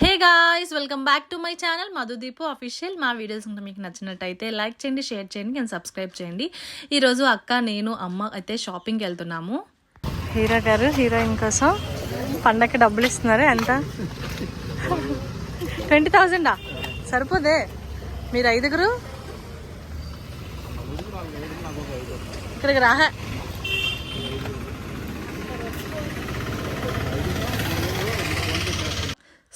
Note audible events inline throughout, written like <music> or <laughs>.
Hey guys welcome back to my channel Madhudeepu official మా videos ఉంటే మీకు నచ్చినట్టయితే లైక్ చేయండి షేర్ చేయండి అండ్ సబ్స్క్రైబ్ చేయండి. ఈరోజు అక్క నేను అమ్మ అయితే షాపింగ్కి వెళ్తున్నాము. హీరో గారు హీరోయిన్ కోసం పండగకి డబ్బులు ఇస్తున్నారు. ఎంత? ట్వంటీ థౌజండా? సరిపోదే. మీరు ఐదుగురు? ఇక్కడికి రాహా.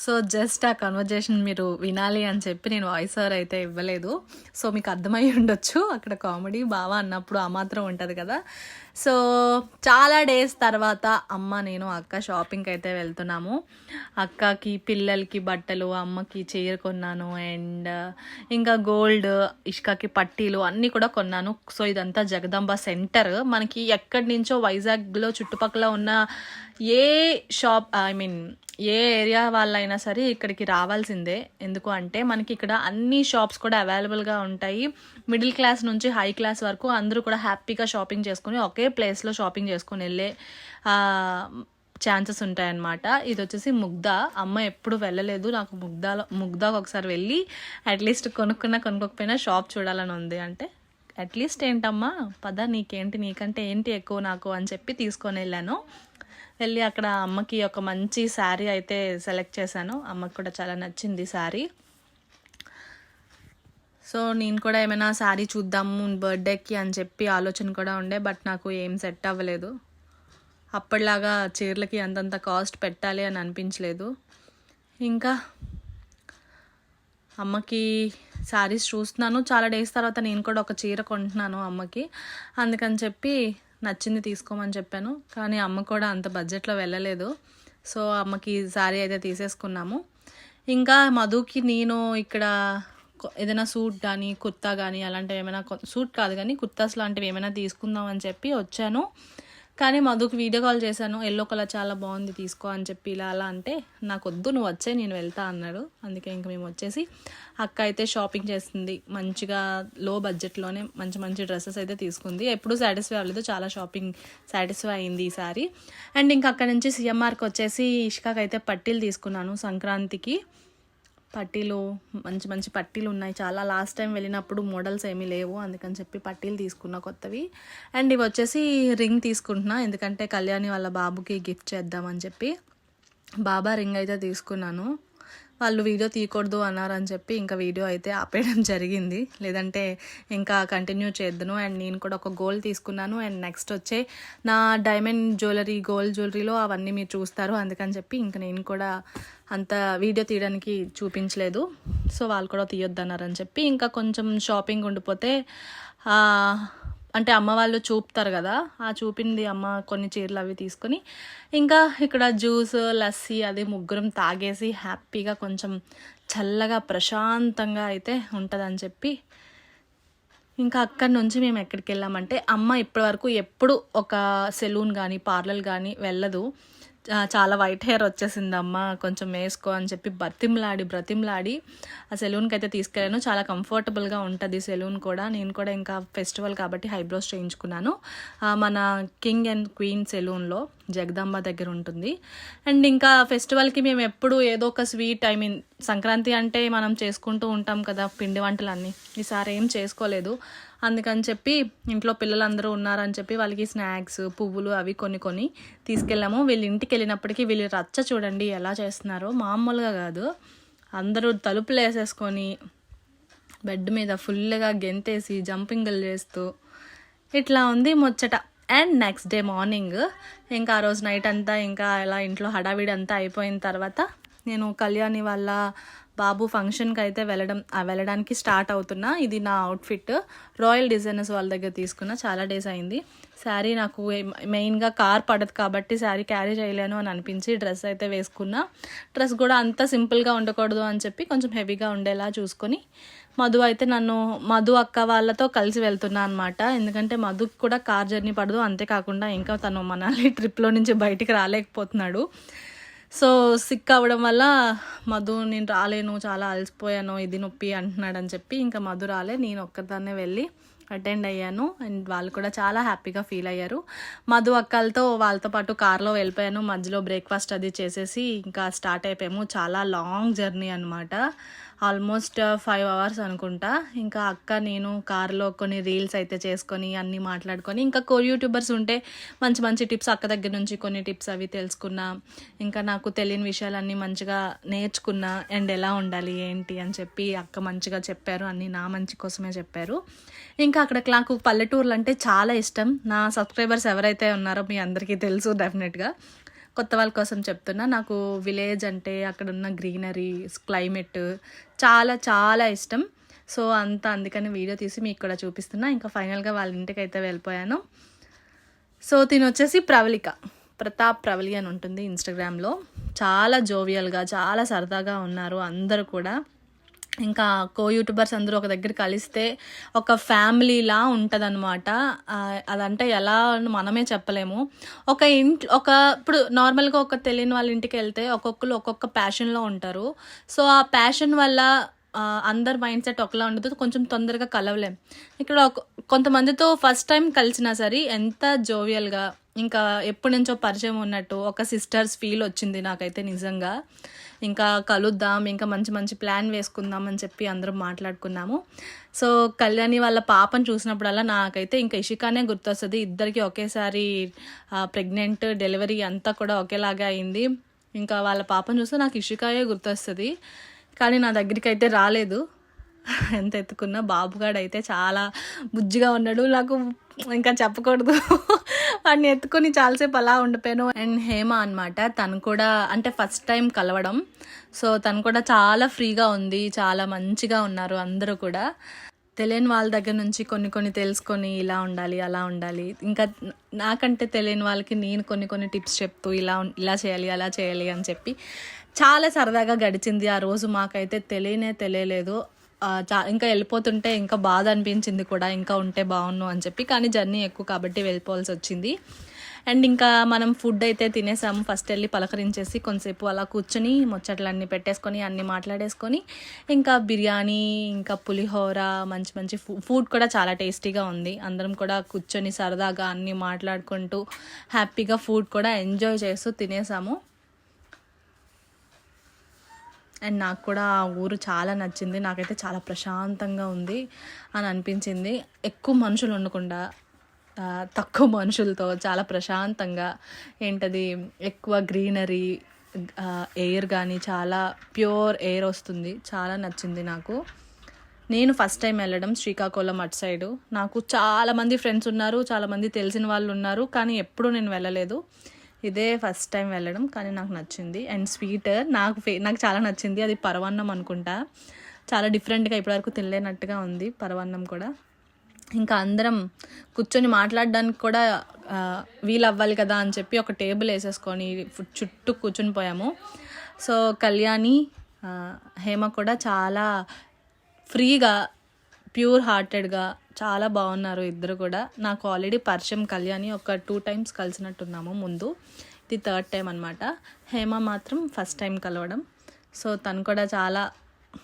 సో జస్ట్ ఆ కన్వర్జేషన్ మీరు వినాలి అని చెప్పి నేను వాయిస్ ఓవర్ అయితే ఇవ్వలేదు. సో మీకు అర్థమై ఉండొచ్చు. అక్కడ కామెడీ బాగా అన్నప్పుడు ఆ మాత్రం ఉంటుంది కదా. సో చాలా డేస్ తర్వాత అమ్మ నేను అక్క షాపింగ్కి అయితే వెళ్తున్నాము. అక్కకి పిల్లలకి బట్టలు అమ్మకి చీర కొన్నాను అండ్ uh, ఇంకా గోల్డ్ ఇష్కాకి పట్టీలు అన్నీ కూడా కొన్నాను. సో ఇదంతా జగదాంబ సెంటర్ మనకి ఎక్కడి నుంచో వైజాగ్లో చుట్టుపక్కల ఉన్న ఏ షాప్ ఐ మీన్ ఏ ఏరియా వాళ్ళైనా సరే ఇక్కడికి రావాల్సిందే. ఎందుకు అంటే మనకి ఇక్కడ అన్ని షాప్స్ కూడా అవైలబుల్గా ఉంటాయి. మిడిల్ క్లాస్ నుంచి హై క్లాస్ వరకు అందరూ కూడా హ్యాపీగా షాపింగ్ చేసుకుని ఒకే ప్లేస్లో షాపింగ్ చేసుకుని వెళ్ళే ఛాన్సెస్ ఉంటాయన్నమాట. ఇది వచ్చేసి ముగ్ధ. అమ్మ ఎప్పుడు వెళ్ళలేదు. నాకు ముగ్ధాలో ముగ్ధాకు ఒకసారి వెళ్ళి అట్లీస్ట్ కొనుక్కున్నా కొనుక్కోకపోయినా షాప్ చూడాలని ఉంది. అంటే అట్లీస్ట్ ఏంటమ్మా? పద నీకేంటి? నీకంటే ఏంటి ఎక్కువ నాకు? అని చెప్పి తీసుకొని వెళ్ళాను. వెళ్ళి అక్కడ అమ్మకి ఒక మంచి శారీ అయితే సెలెక్ట్ చేశాను. అమ్మకి కూడా చాలా నచ్చింది శారీ. సో నేను కూడా ఏమైనా శారీ చూద్దాము బర్త్డేకి అని చెప్పి ఆలోచన కూడా ఉండే బట్ నాకు ఏం సెట్ అవ్వలేదు. అప్పటిలాగా చీరలకి అంతంత కాస్ట్ పెట్టాలి అని అనిపించలేదు. ఇంకా అమ్మకి శారీస్ చూస్తున్నాను. చాలా డేస్ తర్వాత నేను కూడా ఒక చీర కొంటున్నాను అమ్మకి. అందుకని చెప్పి నచ్చింది తీసుకోమని చెప్పాను. కానీ అమ్మ కూడా అంత బడ్జెట్లో వెళ్ళలేదు. సో అమ్మకి శారీ అయితే తీసేసుకున్నాము. ఇంకా మధుకి నేను ఇక్కడ ఏదైనా సూట్ కానీ కుర్తా కానీ అలాంటివి ఏమైనా సూట్ కాదు కానీ కుర్తాస్ లాంటివి ఏమైనా తీసుకుందాం అని చెప్పి వచ్చాను. కానీ మధుకు వీడియో కాల్ చేశాను ఎల్లో కలర్ చాలా బాగుంది తీసుకో అని చెప్పి ఇలా అలా అంటే నాకు వద్దు నువ్వు వచ్చే నేను వెళ్తా అన్నాడు. అందుకే ఇంక మేము వచ్చేసి అక్క అయితే షాపింగ్ చేస్తుంది మంచిగా లో బడ్జెట్లోనే మంచి మంచి డ్రెస్సెస్ అయితే తీసుకుంది. ఎప్పుడూ సాటిస్ఫై అవ్వలేదు చాలా షాపింగ్ సాటిస్ఫై అయింది ఈసారి అండ్ ఇంక అక్కడ నుంచి సిఎంఆర్కి వచ్చేసి ఇష్కాకి అయితే పట్టీలు తీసుకున్నాను సంక్రాంతికి. పట్టీలు మంచి మంచి పట్టీలు ఉన్నాయి. చాలా లాస్ట్ టైం వెళ్ళినప్పుడు మోడల్స్ ఏమీ లేవు. అందుకని చెప్పి పట్టీలు తీసుకున్న కొత్తవి. అండ్ ఇవి వచ్చేసి రింగ్ తీసుకుంటున్నా. ఎందుకంటే కళ్యాణి వాళ్ళ బాబుకి గిఫ్ట్ చేద్దామని చెప్పి. బాబా రింగ్ అయితే తీసుకున్నాను. వాళ్ళు వీడియో తీయకూడదు అన్నారని చెప్పి ఇంకా వీడియో అయితే ఆపేయడం <laughs> జరిగింది. లేదంటే ఇంకా కంటిన్యూ చేద్దును. అండ్ నేను కూడా ఒక గోల్ తీసుకున్నాను. అండ్ నెక్స్ట్ వచ్చే నా డైమండ్ జ్యువెలరీ గోల్డ్ జ్యువెలరీలో అవన్నీ మీరు చూస్తారు. అందుకని చెప్పి ఇంకా నేను కూడా అంత వీడియో తీయడానికి చూపించలేదు. సో వాళ్ళు కూడా తీయొద్దన్నారని చెప్పి ఇంకా కొంచెం షాపింగ్ ఉండిపోతే అంటే అమ్మ వాళ్ళు చూపుతారు కదా ఆ చూపింది అమ్మ కొన్ని చీరలు అవి తీసుకొని ఇంకా ఇక్కడ జ్యూస్ లస్సీ అది ముగ్గురం తాగేసి హ్యాపీగా కొంచెం చల్లగా ప్రశాంతంగా అయితే ఉంటుందని చెప్పి ఇంకా అక్కడి నుంచి మేము ఎక్కడికి వెళ్ళామంటే అమ్మ ఇప్పటివరకు ఎప్పుడు ఒక సెలూన్ కానీ పార్లర్ కానీ వెళ్ళదు. చాలా వైట్ హెయిర్ వచ్చేసింది అమ్మ కొంచెం వేసుకో అని చెప్పి బ్రతిమ్లాడి బ్రతిమ్లాడి ఆ సెలూన్కి అయితే తీసుకెళ్ళాను. చాలా కంఫర్టబుల్గా ఉంటుంది సెలూన్ కూడా. నేను కూడా ఇంకా ఫెస్టివల్ కాబట్టి హైబ్రోస్ చేయించుకున్నాను. మన కింగ్ అండ్ క్వీన్ సెలూన్లో. జగదాంబ దగ్గర ఉంటుంది. అండ్ ఇంకా ఫెస్టివల్కి మేము ఎప్పుడు ఏదో ఒక స్వీట్ ఐ మీన్ సంక్రాంతి అంటే మనం చేసుకుంటూ ఉంటాం కదా పిండి వంటలన్నీ. ఈసారి ఏం చేసుకోలేదు. అందుకని చెప్పి ఇంట్లో పిల్లలందరూ ఉన్నారని చెప్పి వాళ్ళకి స్నాక్స్ పువ్వులు అవి కొన్ని కొన్ని తీసుకెళ్ళాము. వీళ్ళ ఇంటికి వెళ్ళినప్పటికీ వీళ్ళు రచ్చ చూడండి ఎలా చేస్తున్నారో. మామూలుగా కాదు. అందరూ తలుపులు వేసేసుకొని బెడ్ మీద ఫుల్గా గెంతేసి జంపింగ్లు చేస్తూ ఇట్లా ఉంది ముచ్చట. అండ్ నెక్స్ట్ డే మార్నింగ్ ఇంకా ఆ రోజు నైట్ అంతా ఇంకా ఇలా ఇంట్లో హడావిడి అంతా అయిపోయిన తర్వాత నేను కళ్యాణి వాళ్ళ బాబు ఫంక్షన్కి అయితే వెళ్ళడం వెళ్ళడానికి స్టార్ట్ అవుతున్నా. ఇది నా అవుట్ఫిట్. రాయల్ డిజైనర్స్ వాళ్ళ దగ్గర తీసుకున్న. చాలా డేస్ అయింది. శారీ నాకు మెయిన్గా కార్ పడదు కాబట్టి శారీ క్యారీ చేయలేను అని అనిపించి డ్రెస్ అయితే వేసుకున్నా. డ్రెస్ కూడా అంత సింపుల్గా ఉండకూడదు అని చెప్పి కొంచెం హెవీగా ఉండేలా చూసుకొని మధు అయితే నన్ను మధు అక్క వాళ్ళతో కలిసి వెళ్తున్నా అనమాట ఎందుకంటే మధుకి కూడా కార్ జర్నీ పడదు. అంతేకాకుండా ఇంకా తను మనాలి ట్రిప్లో <laughs> నుంచి బయటికి రాలేకపోతున్నాడు. సో సిక్ అవ్వడం వల్ల మధు నేను రాలేను చాలా అలసిపోయాను ఇది నొప్పి అంటున్నాడు అని చెప్పి ఇంకా మధు రాలే. నేను ఒక్కదాన్నే వెళ్ళి అటెండ్ అయ్యాను అండ్ వాళ్ళు కూడా చాలా హ్యాపీగా ఫీల్ అయ్యారు. మధు అక్కలతో వాళ్ళతో పాటు కార్లో వెళ్ళిపోయాను. మధ్యలో బ్రేక్ఫాస్ట్ అది చేసేసి ఇంకా స్టార్ట్ అయిపోయాము. చాలా లాంగ్ జర్నీ అనమాట ఆల్మోస్ట్ ఫైవ్ అవర్స్ అనుకుంటా. ఇంకా అక్క నేను కార్లో కొన్ని రీల్స్ అయితే చేసుకొని అన్నీ మాట్లాడుకొని ఇంకా కో యూట్యూబర్స్ ఉంటే మంచి మంచి టిప్స్ అక్క దగ్గర నుంచి కొన్ని టిప్స్ అవి తెలుసుకున్నా ఇంకా నాకు తెలియని విషయాలన్నీ మంచిగా నేర్చుకున్నా అండ్ ఎలా ఉండాలి ఏంటి అని చెప్పి అక్క మంచిగా చెప్పారు అన్నీ నా మంచి కోసమే చెప్పారు. ఇంకా అక్కడ నాకు పల్లెటూర్లు అంటే చాలా ఇష్టం. నా సబ్స్క్రైబర్స్ ఎవరైతే ఉన్నారో మీ అందరికీ తెలుసు డెఫినెట్గా. కొత్త వాళ్ళ కోసం చెప్తున్నా. నాకు విలేజ్ అంటే అక్కడ ఉన్న గ్రీనరీ క్లైమేట్ చాలా చాలా ఇష్టం. సో అంత అందుకని వీడియో తీసి మీకు కూడా చూపిస్తున్నా. ఇంకా ఫైనల్గా వాళ్ళ ఇంటికి అయితే వెళ్ళిపోయాను. సో తిను వచ్చేసి ప్రవళిక. ప్రతాప్ ప్రవళి అని ఉంటుంది ఇన్స్టాగ్రామ్లో చాలా జోవియల్గా చాలా సరదాగా ఉన్నారు అందరూ కూడా. ఇంకా కో యూట్యూబర్స్ అందరూ ఒక దగ్గర కలిస్తే ఒక ఫ్యామిలీలా ఉంటుంది అనమాట అదంటే ఎలా అని మనమే చెప్పలేము. ఒక ఇంట్ ఒక ఇప్పుడు నార్మల్గా ఒక తెలియని వాళ్ళ ఇంటికి వెళ్తే ఒక్కొక్కరు ఒక్కొక్క ప్యాషన్లో ఉంటారు. సో ఆ ప్యాషన్ వల్ల అందరి మైండ్ సెట్ ఒకలా ఉండదు. కొంచెం తొందరగా కలవలేం. ఇక్కడ ఒక- కొంతమందితో ఫస్ట్ టైం కలిసినా సరే ఎంత జోవియల్గా ఇంకా ఎప్పటి నుంచో పరిచయం ఉన్నట్టు ఒక సిస్టర్స్ ఫీల్ వచ్చింది నాకైతే నిజంగా. ఇంకా కలుద్దాం ఇంకా మంచి మంచి ప్లాన్ వేసుకుందాం అని చెప్పి అందరం మాట్లాడుకున్నాము. సో కళ్యాణి వాళ్ళ పాపను చూసినప్పుడల్లా నాకైతే ఇంకా ఇషికానే గుర్తొస్తుంది. ఇద్దరికి ఒకేసారి ప్రెగ్నెంట్ డెలివరీ అంతా కూడా ఒకేలాగా అయింది. ఇంకా వాళ్ళ పాపను చూస్తే నాకు ఇషికాయే గుర్తొస్తుంది. కానీ నా దగ్గరికి అయితే రాలేదు. <laughs> ఎంత ఎత్తుకున్నా బాబుగాడు అయితే చాలా బుజ్జిగా ఉన్నాడు. నాకు ఇంకా చెప్పకూడదు. <laughs> వాడిని ఎత్తుకొని చాలాసేపు అలా ఉండిపోయాను. అండ్ హేమ అనమాట తను కూడా అంటే ఫస్ట్ టైం కలవడం. సో తను కూడా చాలా ఫ్రీగా ఉంది చాలా మంచిగా ఉన్నారు అందరూ కూడా. తెలియని వాళ్ళ దగ్గర నుంచి కొన్ని కొన్ని తెలుసుకొని ఇలా ఉండాలి అలా ఉండాలి. ఇంకా నాకంటే తెలియని వాళ్ళకి నేను కొన్ని కొన్ని టిప్స్ చెప్తూ ఇలా ఇలా చేయాలి అలా చేయాలి అని చెప్పి చాలా సరదాగా గడిచింది ఆ రోజు. మాకైతే తెలియనే తెలియలేదు. ఇంకా వెళ్ళిపోతుంటే ఇంకా బాధ అనిపించింది కూడా ఇంకా ఉంటే బాగున్ను అని చెప్పి. కానీ జర్నీ ఎక్కువ కాబట్టి వెళ్ళిపోవాల్సి వచ్చింది. అండ్ ఇంకా మనం ఫుడ్ అయితే తినేసాము ఫస్ట్ వెళ్ళి పలకరించేసి కొంతసేపు అలా కూర్చొని ముచ్చట్లన్నీ పెట్టేసుకొని అన్నీ మాట్లాడేసుకొని ఇంకా బిర్యానీ ఇంకా పులిహోర మంచి మంచి ఫు- ఫుడ్ కూడా చాలా టేస్టీగా ఉంది. అందరం కూడా కూర్చొని సరదాగా అన్నీ మాట్లాడుకుంటూ హ్యాపీగా ఫుడ్ కూడా ఎంజాయ్ చేస్తూ తినేసాము. అండ్ నాకు కూడా ఆ ఊరు చాలా నచ్చింది. నాకైతే చాలా ప్రశాంతంగా ఉంది అని అనిపించింది. ఎక్కువ మనుషులు ఉండకుండా తక్కువ మనుషులతో చాలా ప్రశాంతంగా ఏంటది ఎక్కువ గ్రీనరీ ఎయిర్ కానీ చాలా ప్యూర్ ఎయిర్ వస్తుంది. చాలా నచ్చింది నాకు. నేను ఫస్ట్ టైం వెళ్ళడం శ్రీకాకుళం అటు సైడు. నాకు చాలామంది ఫ్రెండ్స్ ఉన్నారు చాలామంది తెలిసిన వాళ్ళు ఉన్నారు కానీ ఎప్పుడూ నేను వెళ్ళలేదు. ఇదే ఫస్ట్ టైం వెళ్ళడం కానీ నాకు నచ్చింది. అండ్ స్వీట్ నాకు ఫే నాకు చాలా నచ్చింది. అది పరవన్నం అనుకుంటా. చాలా డిఫరెంట్గా ఇప్పటివరకు తినలేనట్టుగా ఉంది పరవన్నం కూడా. ఇంకా అందరం కూర్చొని మాట్లాడడానికి కూడా వీలు అవ్వాలి కదా అని చెప్పి ఒక టేబుల్ వేసేసుకొని చుట్టూ కూర్చొని పోయాము. సో కళ్యాణి హేమ కూడా చాలా ఫ్రీగా ప్యూర్ హార్టెడ్గా చాలా బాగున్నారు ఇద్దరు కూడా. నాకు ఆల్రెడీ పరిచయం కళ్యాణి ఒక టూ టైమ్స్ కలిసినట్టున్నాము ముందు. ఇది థర్డ్ టైం అనమాట హేమ మాత్రం ఫస్ట్ టైం కలవడం. సో తను కూడా చాలా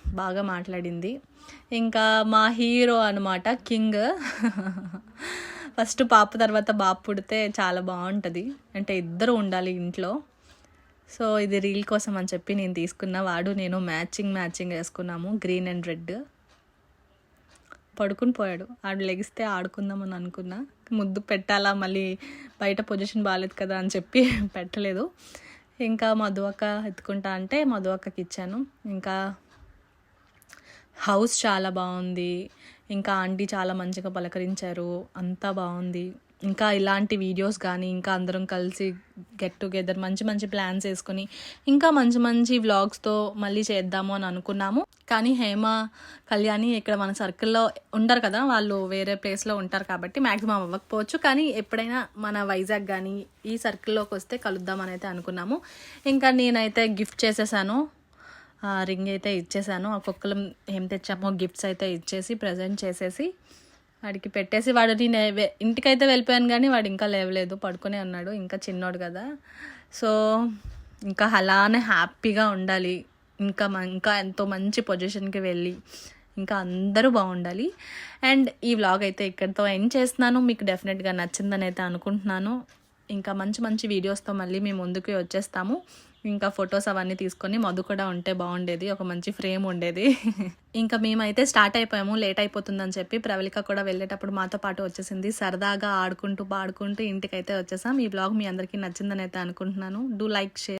బాగా మాట్లాడింది. ఇంకా మా హీరో అనమాట కింగ్. ఫస్ట్ పాప తర్వాత బాబు పుడితే చాలా బాగుంటుంది. అంటే ఇద్దరు ఉండాలి ఇంట్లో. సో ఇది రీల్ కోసం అని చెప్పి నేను తీసుకున్న వాడు. నేను మ్యాచింగ్ మ్యాచింగ్ వేసుకున్నాము. గ్రీన్ అండ్ రెడ్ పడుకుని పోయాడు. ఆడు లెగిస్తే ఆడుకుందామని అనుకున్నా. ముద్దు పెట్టాలా మళ్ళీ బయట పొజిషన్ బాగాలేదు కదా అని చెప్పి <laughs> పెట్టలేదు. ఇంకా మధువక్క ఎత్తుకుంటా అంటే మధువక్కకి ఇచ్చాను. ఇంకా హౌస్ చాలా బాగుంది. ఇంకా ఆంటీ చాలా మంచిగా పలకరించారు. అంతా బాగుంది. ఇంకా ఇలాంటి వీడియోస్ కానీ ఇంకా అందరం కలిసి గెట్ టుగెదర్ మంచి మంచి ప్లాన్స్ వేసుకొని ఇంకా మంచి మంచి వ్లాగ్స్తో మళ్ళీ చేద్దాము అని అనుకున్నాము. కానీ హేమ కళ్యాణి ఇక్కడ మన సర్కిల్లో ఉండరు కదా వాళ్ళు వేరే ప్లేస్లో ఉంటారు కాబట్టి మ్యాక్సిమం అవ్వకపోవచ్చు. కానీ ఎప్పుడైనా మన వైజాగ్ కానీ ఈ సర్కిల్లోకి వస్తే కలుద్దామని అయితే అనుకున్నాము. ఇంకా నేనైతే గిఫ్ట్ చేసేసాను. రింగ్ అయితే ఇచ్చేసాను. ఒక్కొక్కరు ఏం తెచ్చామో గిఫ్ట్స్ అయితే ఇచ్చేసి ప్రజెంట్ చేసేసి వాడికి పెట్టేసి వాడు నేను ఇంటికైతే వెళ్ళిపోయాను కానీ వాడు ఇంకా లేవలేదు పడుకునే ఉన్నాడు ఇంకా చిన్నోడు కదా. సో ఇంకా అలానే హ్యాపీగా ఉండాలి. ఇంకా మ- ఇంకా ఎంతో మంచి పొజిషన్కి వెళ్ళి ఇంకా అందరూ బాగుండాలి. అండ్ ఈ వ్లాగ్ అయితే ఇక్కడితో ఎండ్ చేస్తున్నాను. మీకు డెఫినెట్గా నచ్చిందని అయితే అనుకుంటున్నాను. ఇంకా మంచి మంచి వీడియోస్తో మళ్ళీ మేము ముందుకు వచ్చేస్తాము. ఇంకా ఫొటోస్ అవన్నీ తీసుకొని మధు కూడా ఉంటే బాగుండేది ఒక మంచి ఫ్రేమ్ ఉండేది. <laughs> ఇంకా మేమైతే స్టార్ట్ అయిపోయాము లేట్ అయిపోతుందని చెప్పి ప్రవళిక కూడా వెళ్ళేటప్పుడు మాతో పాటు వచ్చేసింది. సరదాగా ఆడుకుంటూ పాడుకుంటూ ఇంటికైతే వచ్చేసాం. ఈ బ్లాగ్ మీ అందరికీ నచ్చిందని అయితే అనుకుంటున్నాను. Do like share